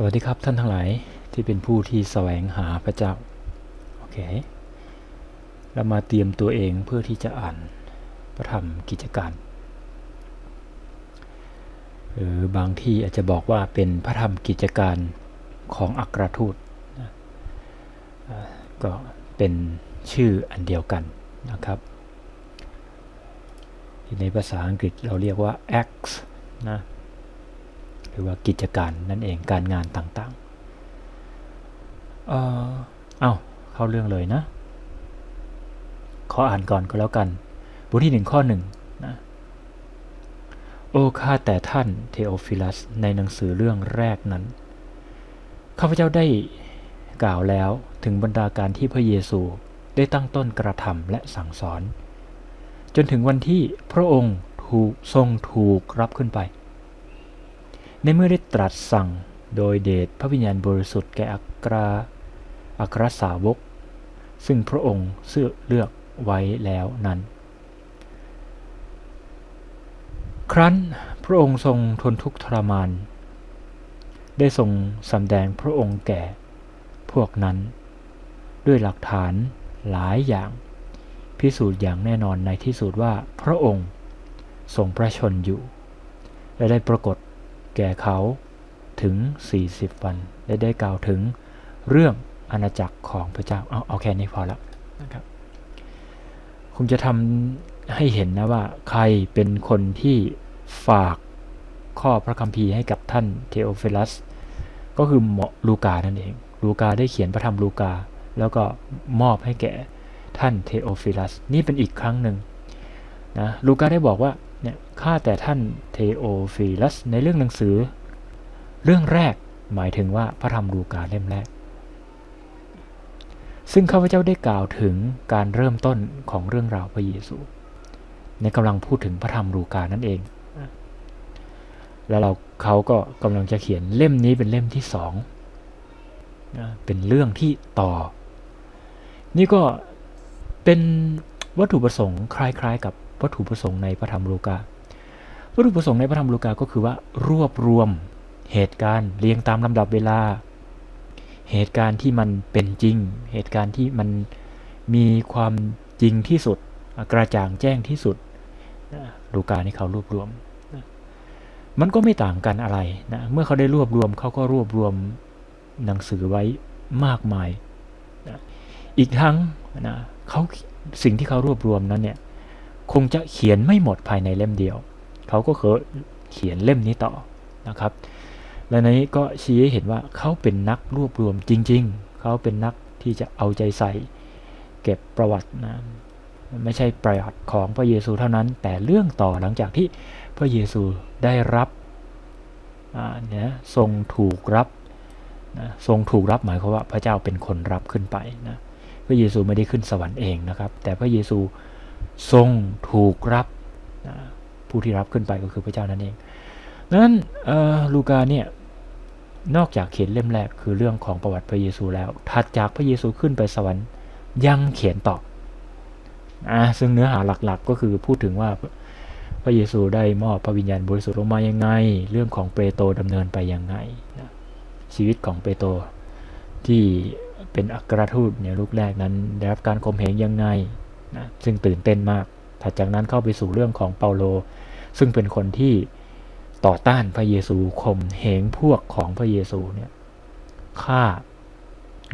สวัสดีครับท่านทั้งหลายที่เป็นผู้ที่แสวงหาพระเจ้า โอเค เรามาเตรียมตัวเองเพื่อที่จะอ่านพระธรรมกิจการหรือบางที่อาจจะบอกว่าเป็นพระธรรมกิจการของอัครทูตนะก็เป็นชื่ออันเดียวกันนะครับในภาษาอังกฤษเราเรียกว่า acts นะ รือว่ากิจการนั่นเองการงานต่างๆ เอ่อเอาเข้าเรื่องเลยนะ ขออ่านก่อนก็แล้วกัน บทที่หนึ่งข้อหนึ่งนะโอ้ข้าแต่ท่านเทโอฟิลัสในหนังสือเรื่องแรกนั้นข้าพเจ้าได้กล่าวแล้วถึงบรรดาการที่พระเยซูได้ตั้งต้นกระทำและสั่งสอน จนถึงวันที่พระองค์ถูกทรงถูกรับขึ้นไป ในเมื่อได้ตรัสสั่งโดยเดชพระวิญญาณบริสุทธิ์แก่อัคราอัครสาวก ซึ่งพระองค์เสื้อเลือกไว้แล้วนั้น ครั้นพระองค์ทรงทนทุกข์ทรมาน ได้ทรงสำแดงพระองค์แก่พวกนั้น ด้วยหลักฐานหลายอย่าง พิสูจน์อย่างแน่นอนในที่สุดว่าพระองค์ทรงพระชนอยู่ และได้ปรากฏ แก่เขาถึง 40 วันและได้กล่าวถึงเรื่องอาณาจักรของพระเจ้า เอาเอาแค่นี้พอแล้วนะครับคงจะทำให้เห็นนะว่าใครเป็นคนที่ฝากข้อพระคัมภีร์ให้กับท่านเทโอฟิลัส ก็คือหมอลูกานั่นเอง ลูกาได้เขียนพระธรรมลูกา แล้วก็มอบให้แก่ท่านเทโอฟิลัส นี่เป็นอีกครั้งหนึ่งนะลูกาได้บอกว่าเนี่ย ข้าแต่ท่านเทโอฟิลัสในเรื่องหนังสือ เรื่องแรกหมายถึงว่าพระธรรมลูกาเล่มแรก ซึ่งข้าพเจ้าได้กล่าวถึงการเริ่มต้นของเรื่องราวพระเยซู ในกำลังพูดถึงพระธรรมลูกานั่นเอง แล้วเราเขาก็กำลังจะเขียนเล่มนี้เป็นเล่มที่สองเป็นเรื่องที่ต่อ นี่ก็เป็นวัตถุประสงค์คล้ายๆ กับวัตถุประสงค์ในพระธรรมลูกา วัตถุประสงค์ในพระธรรมลูกาก็คือว่ารวบรวมเหตุการณ์เรียงตามลำดับเวลา เหตุการณ์ที่มันเป็นจริง เหตุการณ์ที่มันมีความจริงที่สุด กระจ่างแจ้งที่สุดลูกานี่เขารวบรวม มันก็ไม่ต่างกันอะไรนะเมื่อเขาได้รวบรวมเขาก็รวบรวมหนังสือไว้มากมายนะอีกทั้งนะเขาสิ่งที่เขารวบรวมนั้นเนี่ยคงจะเขียนไม่หมดภายในเล่มเดียว เขาก็เคยเขียนเล่มนี้ต่อนะครับ และในนี้ก็ชี้ให้เห็นว่าเขาเป็นนักรวบรวมจริง ๆ เขาเป็นนักที่จะเอาใจใส่ เก็บประวัตินะไม่ใช่ประวัติของพระเยซูเท่านั้น แต่เรื่องต่อหลังจากที่พระเยซูได้รับเนี่ยทรงถูกรับนะทรงถูกรับหมายความว่าพระเจ้าเป็นคนรับขึ้นไปนะพระเยซูไม่ได้ขึ้นสวรรค์เองนะครับ แต่พระเยซูทรงถูกรับ ผู้ที่รับขึ้นไปก็คือพระเจ้านั่นเองดังนั้นลูกาเนี่ยนอกจากเขียนเล่มแรกคือเรื่องของประวัติพระเยซูแล้ว ถัดจากพระเยซูขึ้นไปสวรรค์ยังเขียนต่ออ่าซึ่งเนื้อหาหลักๆ ก็คือพูดถึงว่าพระเยซูได้มอบพระวิญญาณบริสุทธิ์ลงมายังไง เรื่องของเปโตรดำเนินไปยังไงนะชีวิตของเปโตรที่เป็นอัครทูตในลูกแรกนั้นได้รับการข่มเหงยังไงนะซึ่งตื่นเต้นมาก ถัดจากนั้นเข้าไปสู่เรื่องของเปาโล ซึ่งเป็นคนที่ต่อต้านพระเยซูข่มเหงพวกของพระเยซูเนี่ยฆ่า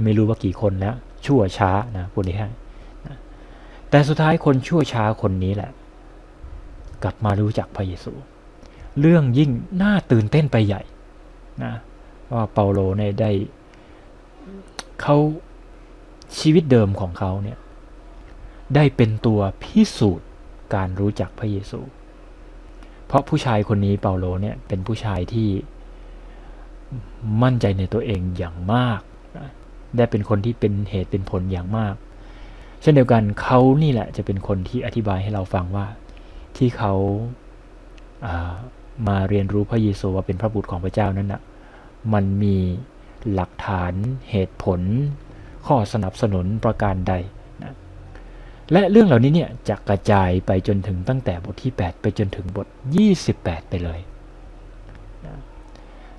ไม่รู้ว่ากี่คนแล้วชั่วช้านะพูดได้นะแต่สุดท้ายคนชั่วช้าคนนี้แหละ กลับมารู้จักพระเยซู เรื่องยิ่งน่าตื่นเต้นไปใหญ่นะว่าเปาโลเนี่ยได้เขาชีวิตเดิมของเขาเนี่ยได้เป็นตัวพิสูจน์ การรู้จักพระเยซู เพราะผู้ชายคนนี้เปาโลเนี่ยเป็นผู้ชายที่มั่นใจในตัวเองอย่างมาก ได้เป็นคนที่เป็นเหตุเป็นผลอย่างมาก เช่นเดียวกันเขานี่แหละจะเป็นคนที่อธิบายให้เราฟังว่าที่เขาามาเรียนรู้พระเยซูว่าเป็นพระบุตรของพระเจ้านั้นนะ่ะมันมีหลักฐานเหตุผล ข้อสนับสนุนประการใด และเรื่องเหล่านี้เนี่ยจะกระจายไปจนถึงตั้งแต่บทที่ 8 ไปจนถึงบท 28 ไปเลย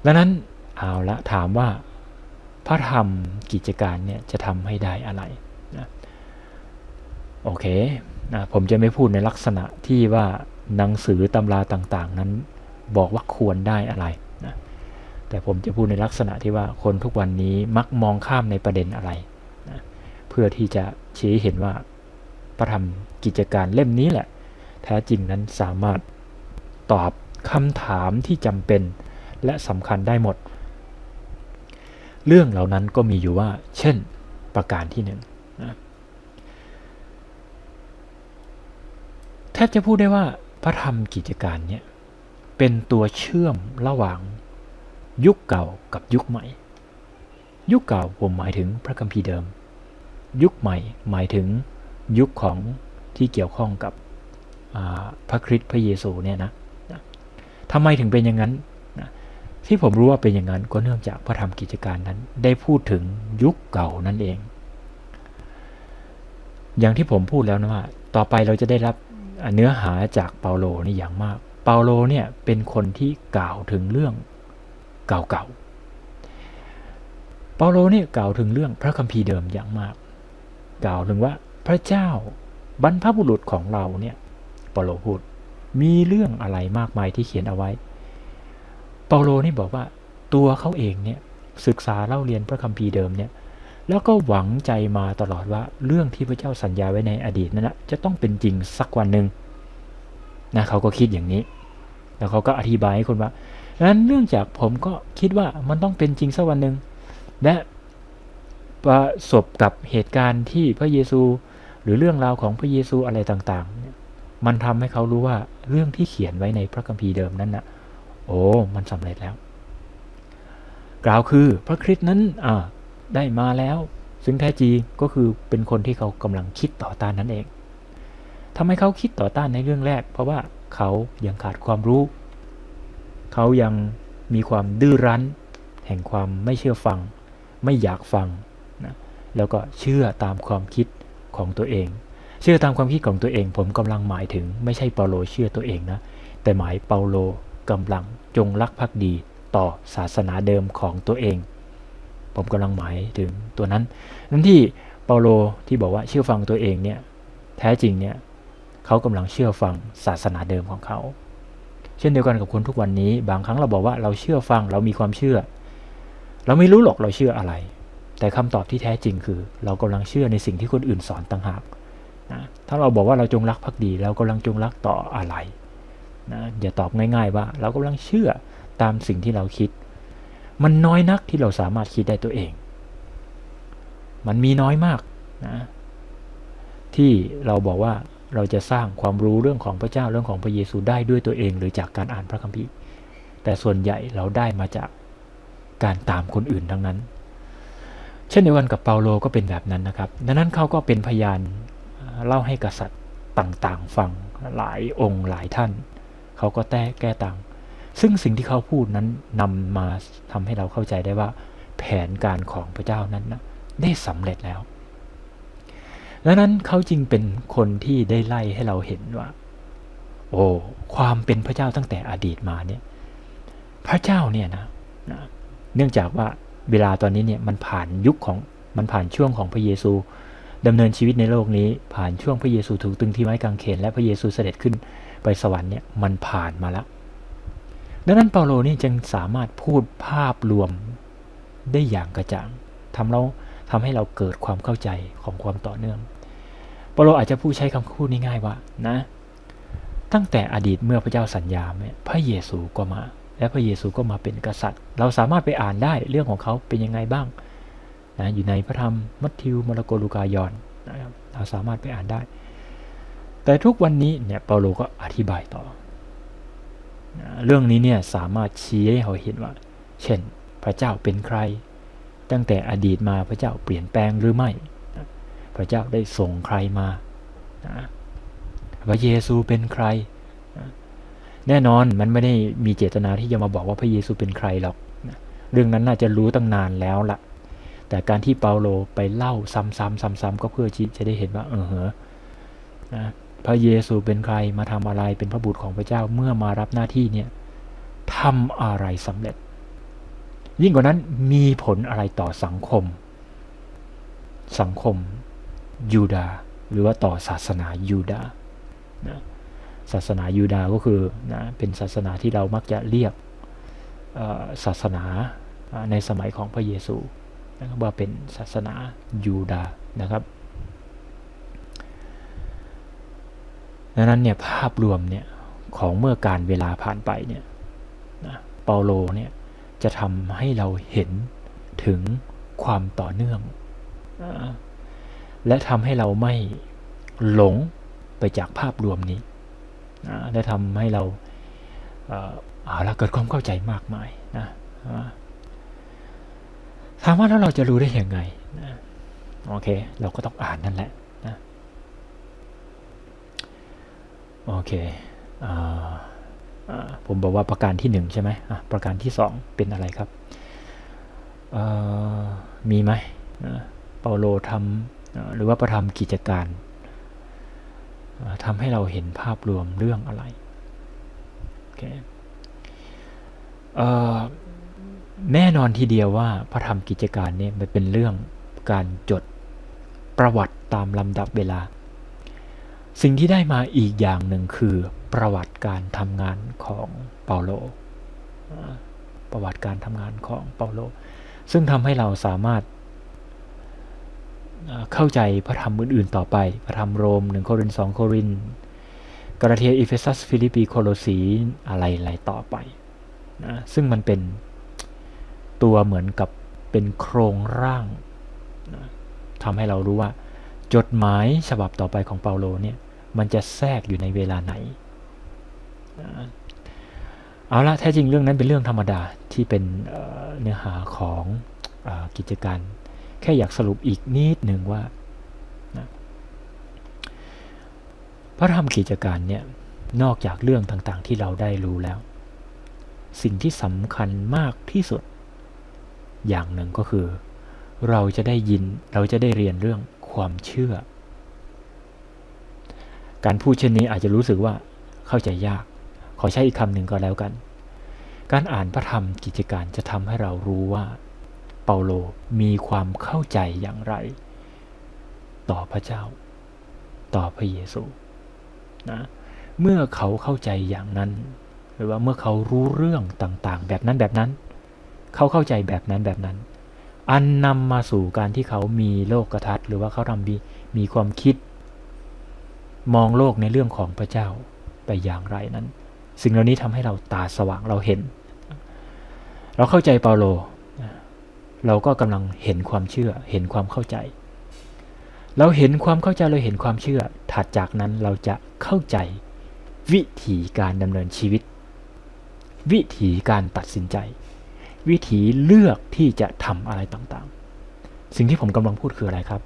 ดังนั้นเอาละถามว่าพระธรรมกิจการเนี่ยจะทำให้ได้อะไรนะโอเคนะผมจะไม่พูดในลักษณะที่ว่าหนังสือตำราต่างๆ นั้นบอกว่าควรได้อะไรนะแต่ผมจะพูดในลักษณะที่ว่าคนทุกวันนี้มักมองข้ามในประเด็นอะไรนะเพื่อที่จะชี้เห็นว่า พระธรรมกิจการเล่มนี้แหละ แท้จริงนั้นสามารถตอบคำถามที่จำเป็น และสำคัญได้หมด เรื่องเหล่านั้นก็มีอยู่ว่า เช่นประการที่หนึ่งนะแทบจะพูดได้ว่าพระธรรมกิจการเนี่ยเป็นตัวเชื่อมระหว่างยุคเก่ากับยุคใหม่ ยุคเก่าผมหมายถึงพระคัมภีร์เดิม ยุคใหม่หมายถึง ยุคของที่เกี่ยวข้องกับพระคริสต์พระเยซูเนี่ยนะทำไมถึงเป็นอย่างนั้นที่ผมรู้ว่าเป็นอย่างนั้นก็เนื่องจากพระธรรมกิจการนั้น ได้พูดถึงยุคเก่านั่นเอง อย่างที่ผมพูดแล้วนะว่า ต่อไปเราจะได้รับเนื้อหาจากเปาโลนี่อย่างมาก เปาโลเนี่ยเป็นคนที่กล่าวถึงเรื่องเก่าๆ เปาโลเนี่ยกล่าวถึงเรื่องพระคัมภีร์เดิมอย่างมาก กล่าวถึงว่า พระเจ้าบรรพบุรุษของเราเนี่ยเปาโลพูดมีเรื่องอะไรมากมายที่เขียนเอาไว้เปาโลนี่บอกว่าตัวเขาเองเนี่ยศึกษาเล่าเรียนพระคัมภีร์เดิมเนี่ยแล้วก็หวังใจมาตลอดว่าเรื่องที่พระเจ้าสัญญาไว้ในอดีตนั้นนะจะต้องเป็นจริงสักวันหนึ่งนะเขาก็คิดอย่างนี้ แล้วเขาก็อธิบายให้คนว่าดังนั้นเนื่องจากผมก็คิดว่ามันต้องเป็นจริงสักวันหนึ่งและประสบกับเหตุการณ์ที่พระเยซู หรือเรื่องราวของพระเยซูอะไรต่างๆ มันทำให้เขารู้ว่าเรื่องที่เขียนไว้ในพระคัมภีร์เดิมนั้นนะ่ะ โอ้มันสำเร็จแล้ว กล่าวคือพระคริสต์นั้นอ่าได้มาแล้ว ซึ่งแท้จริงก็คือเป็นคนที่เขากำลังคิดต่อต้านนั่นเองทำไมเขาคิดต่อต้านในเรื่องแรก เพราะว่าเขายังขาดความรู้ เขายังมีความดื้อรั้น แห่งความไม่เชื่อฟัง ไม่อยากฟังนะแล้วก็เชื่อตามความคิด ของตัวเอง เชื่อตามความคิดของตัวเอง ผมกำลังหมายถึงไม่ใช่เปาโลเชื่อตัวเองนะ แต่หมายเปาโลกำลังจงรักภักดีต่อศาสนาเดิมของตัวเอง ผมกำลังหมายถึงตัวนั้น นั้นที่เปาโลที่บอกว่าเชื่อฟังตัวเองเนี่ยแท้จริงเนี่ยเขากำลังเชื่อฟังศาสนาเดิมของเขาเช่นเดียวกันกับคนทุกวันนี้ บางครั้งเราบอกว่าเราเชื่อฟังเรามีความเชื่อ เราไม่รู้หรอกเราเชื่ออะไร แต่คำตอบที่แท้จริงคือ เรากำลังเชื่อในสิ่งที่คนอื่นสอนต่างหากนะถ้าเราบอกว่าเราจงรักภักดี เรากำลังจงรักต่ออะไรนะอย่าตอบง่าย ๆ ว่า เรากำลังเชื่อตามสิ่งที่เราคิด มันน้อยนักที่เราสามารถคิดได้ตัวเอง มันมีน้อยมากนะที่เราบอกว่าเราจะสร้างความรู้เรื่องของพระเจ้าเรื่องของพระเยซูได้ด้วยตัวเอง หรือจากการอ่านพระคัมภีร์ แต่ส่วนใหญ่เราได้มาจากการตามคนอื่นทั้งนั้น เช่นเดียวกันกับเปาโลก็เป็นแบบนั้นนะครับ ดังนั้นเขาก็เป็นพยานเล่าให้กษัตริย์ต่างๆฟังหลายองค์หลายท่าน เขาก็แต้แก้ต่าง ซึ่งสิ่งที่เขาพูดนั้นนำมาทำให้เราเข้าใจได้ว่า แผนการของพระเจ้านั้นนะได้สำเร็จแล้วดังนั้นเขาจึงเป็นคนที่ได้ไล่ให้เราเห็นว่า โอ้ความเป็นพระเจ้าตั้งแต่อดีตมาเนี่ย พระเจ้าเนี่ยนะนะเนื่องจากว่า เวลาตอนนี้เนี่ยมันผ่านยุคของมันผ่านช่วงของพระเยซูดำเนินชีวิตในโลกนี้ ผ่านช่วงพระเยซูถูกตึงที่ไม้กางเขนและพระเยซูเสด็จขึ้นไปสวรรค์เนี่ยมันผ่านมาแล้วดังนั้นเปาโลนี่จึงสามารถพูดภาพรวมได้อย่างกระจ่างทำเราทำให้เราเกิดความเข้าใจของความต่อเนื่องเปาโลอาจจะพูดใช้คำพูดง่ายๆว่านะ ตั้งแต่อดีตเมื่อพระเจ้าสัญญาเนี่ยพระเยซูก็มา และพระเยซูก็มาเป็นกษัตริย์ เราสามารถไปอ่านได้เรื่องของเขาเป็นยังไงบ้างนะอยู่ในพระธรรมมัทธิวมาระโกลูกายอนนะครับเราสามารถไปอ่านได้ แต่ทุกวันนี้เนี่ยเปาโลก็อธิบายต่อนะเรื่องนี้เนี่ยสามารถชี้ให้เราเห็นว่า เช่นพระเจ้าเป็นใคร ตั้งแต่อดีตมาพระเจ้าเปลี่ยนแปลงหรือไม่พระเจ้าได้ส่งใครมานะพระเยซูเป็นใคร แน่นอนมันไม่ได้มีเจตนาที่จะมาบอกว่าพระเยซูเป็นใครหรอกเรื่องนั้นน่าจะรู้ตั้งนานแล้วละแต่การที่เปาโลไปเล่าซ้ำๆซ้ำๆก็เพื่อจะได้เห็นว่าเออเหรอนะพระเยซูเป็นใครมาทำอะไรเป็นพระบุตรของพระเจ้าเมื่อมารับหน้าที่เนี่ยทำอะไรสำเร็จ ยิ่งกว่านั้นมีผลอะไรต่อสังคม สังคมยูดาหรือว่าต่อศาสนายูดานะ ศาสนายูดาห์ก็คือนะเป็นศาสนาที่เรามักจะเรียกศาสนาในสมัยของพระเยซูนะครับว่าเป็นศาสนายูดาห์นะครับดังนั้นเนี่ยภาพรวมเนี่ยของเมื่อการเวลาผ่านไปเนี่ยนะเปาโลเนี่ยจะทำให้เราเห็นถึงความต่อเนื่อง และทำให้เราไม่หลงไปจากภาพรวมนี้ อ่าและทำให้เราเอ่าละเกิดความเข้าใจมากมายนะถามว่าแล้วเราจะรู้ได้ยังไงนะโอเค เราก็ต้องอ่านนั่นแหละนะโอเคอ่าอ่าผมบอกว่าประการที่หนึ่งใช่ไหมประการที่สองเป็นอะไรครับมีไหมเปาโลทำหรือว่าประทำกิจการ ทำให้เราเห็นภาพรวมเรื่องอะไรโอเคเอ่อแน่นอนทีเดียวว่าพระธรรมกิจการเนี่ยมันเป็นเรื่องการจดประวัติตามลำดับเวลา สิ่งที่ได้มาอีกอย่างหนึ่งคือประวัติการทำงานของเปาโล ประวัติการทำงานของเปาโล ซึ่งทำให้เราสามารถ เข้าใจพระธรรมอื่นๆต่อไป พระธรรมโรมหนึ่งโครินสองโครินกาลาเทียอีเฟซัสฟิลิปปีโคโลสีอะไรๆต่อไปนะซึ่งมันเป็นตัวเหมือนกับเป็นโครงร่างนะทำให้เรารู้ว่า จดหมายฉบับต่อไปของเปาโลเนี่ยมันจะแทรกอยู่ในเวลาไหนเอาละแท้จริงเรื่องนั้นเป็นเรื่องธรรมดาที่เป็นเนื้อหาของอกิจการ แค่อยากสรุปอีกนิดหนึ่งว่านะพระธรรมกิจการเนี่ยนอกจากเรื่องต่างๆ ที่เราได้รู้แล้ว สิ่งที่สำคัญมากที่สุด อย่างหนึ่งก็คือ เราจะได้ยินเราจะได้เรียนเรื่องความเชื่อ การพูดเช่นนี้อาจจะรู้สึกว่าเข้าใจยาก ขอใช้อีกคำหนึ่งก็แล้วกัน การอ่านพระธรรมกิจการจะทำให้เรารู้ว่า เปาโลมีความเข้าใจอย่างไร ต่อพระเจ้า ต่อพระเยซูนะเมื่อเขาเข้าใจอย่างนั้น หรือว่าเมื่อเขารู้เรื่องต่างๆ แบบนั้นแบบนั้น เขาเข้าใจแบบนั้นแบบนั้น อันนำมาสู่การที่เขามีโลกกระทัดหรือว่าเขาทำมีมีความคิด มองโลกในเรื่องของพระเจ้าไปอย่างไรนั้น สิ่งเหล่านี้ทำให้เราตาสว่างเราเห็น เราเข้าใจเปาโล เราก็กำลังเห็นความเชื่อ เห็นความเข้าใจ เราเห็นความเข้าใจเราเห็นความเชื่อ ถัดจากนั้นเราจะเข้าใจวิธีการดำเนินชีวิต วิธีการตัดสินใจ วิธีเลือกที่จะทำอะไรต่างๆ สิ่งที่ผมกำลังพูดคืออะไรครับ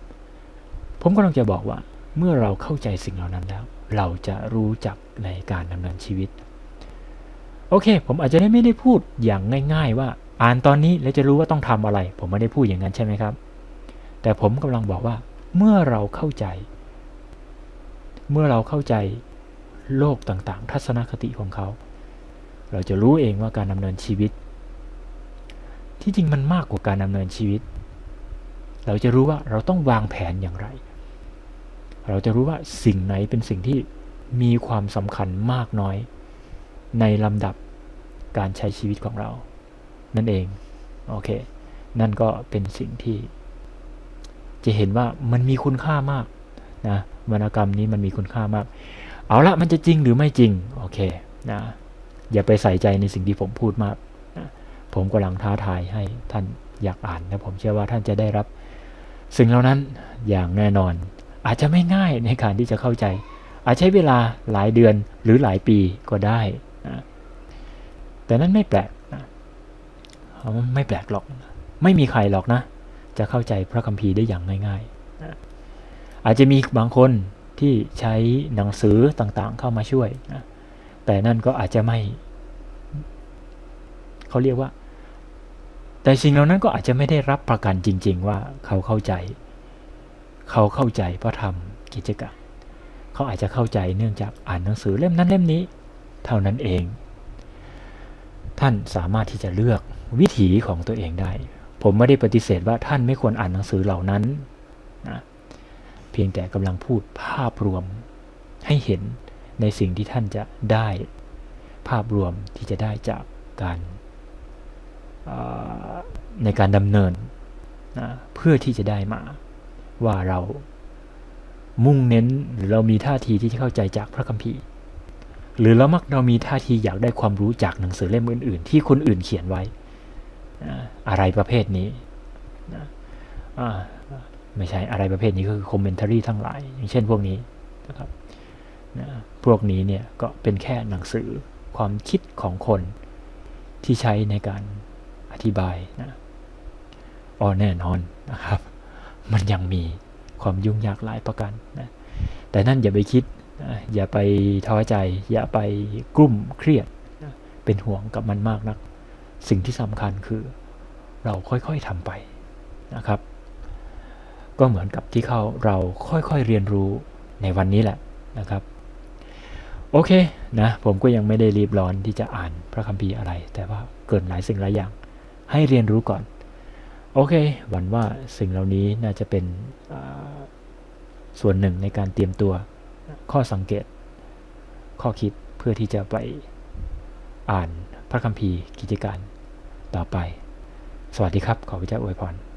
ผมกำลังจะบอกว่า เมื่อเราเข้าใจสิ่งเหล่านั้นแล้ว เราจะรู้จักในการดำเนินชีวิตโอเค ผมอาจจะได้ไม่ได้พูดอย่างง่าย ๆว่า อ่านตอนนี้แล้วจะรู้ว่าต้องทำอะไร ผมไม่ได้พูดอย่างนั้นใช่ไหมครับ แต่ผมกำลังบอกว่า เมื่อเราเข้าใจ เมื่อเราเข้าใจโลกต่างๆ ทัศนคติของเขา เราจะรู้เองว่าการดำเนินชีวิต ที่จริงมันมากกว่าการดำเนินชีวิต เราจะรู้ว่าเราต้องวางแผนอย่างไร เราจะรู้ว่าสิ่งไหนเป็นสิ่งที่มีความสำคัญมากน้อย ในลำดับการใช้ชีวิตของเรา นั่นเองโอเคนั่นก็เป็นสิ่งที่ จะเห็นว่ามันมีคุณค่ามากนะวรรณกรรมนี้มันมีคุณค่ามาก เอาละมันจะจริงหรือไม่จริงโอเคนะอย่าไปใส่ใจในสิ่งที่ผมพูดมากนะผมกำลังท้าทายให้ท่านอยากอ่านและผมเชื่อว่าท่านจะได้รับ สิ่งเหล่านั้นอย่างแน่นอน อาจจะไม่ง่ายในการที่จะเข้าใจ อาจใช้เวลาหลายเดือนหรือหลายปีก็ได้นะแต่นั้นไม่แปลก ไม่แปลกหรอก ไม่มีใครหรอกนะ จะเข้าใจพระคัมภีร์ได้อย่างง่ายๆ อาจจะมีบางคนที่ใช้หนังสือต่างๆเข้ามาช่วยนะแต่นั่นก็อาจจะไม่ เขาเรียกว่า แต่สิ่งเหล่านั้นก็อาจจะไม่ได้รับประกันจริง ๆ ว่าเขาเข้าใจ เขาเข้าใจพระธรรมกิจการเขาอาจจะเข้าใจเนื่องจากอ่านหนังสือเล่มนั้นเล่มนี้ เท่านั้นเอง ท่านสามารถที่จะเลือกวิถีของตัวเองได้ ผมไม่ได้ปฏิเสธว่าท่านไม่ควรอ่านหนังสือเหล่านั้นนะเพียงแต่กำลังพูดภาพรวมให้เห็นในสิ่งที่ท่านจะได้ ภาพรวมที่จะได้จากการในการดำเนินนะเพื่อที่จะได้มาว่าเรามุ่งเน้นหรือเรามีท่าทีที่จะเข้าใจจากพระคัมภีร์ หรือเรามักเรามีท่าทีอยากได้ความรู้จากหนังสือเล่มอื่น ๆ ที่คนอื่นเขียนไว้ อะไรประเภทนี้ไม่ใช่อะไรประเภทนี้ก็คือคอมเมนต์รี่ทั้งหลาย อย่างเช่นพวกนี้นะครับพวกนี้เนี่ยก็เป็นแค่หนังสือความคิดของคนที่ใช้ในการอธิบายนะอ๋อแน่นอนนะครับ มันยังมีความยุ่งยากหลายประการนะแต่นั่นอย่าไปคิด อย่าไปท้อใจ อย่าไปกลุ้มเครียดเป็นห่วงกับมันมากนัก สิ่งที่สำคัญคือเราค่อยๆทำไปนะครับ ก็เหมือนกับที่เขาเราค่อยๆเรียนรู้ในวันนี้แหละนะครับ โอเคนะผมก็ยังไม่ได้รีบร้อนที่จะอ่านพระคัมภีร์อะไร แต่ว่าเกินหลายสิ่งหลายอย่าง ให้เรียนรู้ก่อน โอเค หวังว่าสิ่งเหล่านี้น่าจะเป็นส่วนหนึ่งในการเตรียมตัว ข้อสังเกต ข้อคิดเพื่อที่จะไปอ่านพระคัมภีร์กิจการต่อไป สวัสดีครับ ขอพระเจ้าอวยพร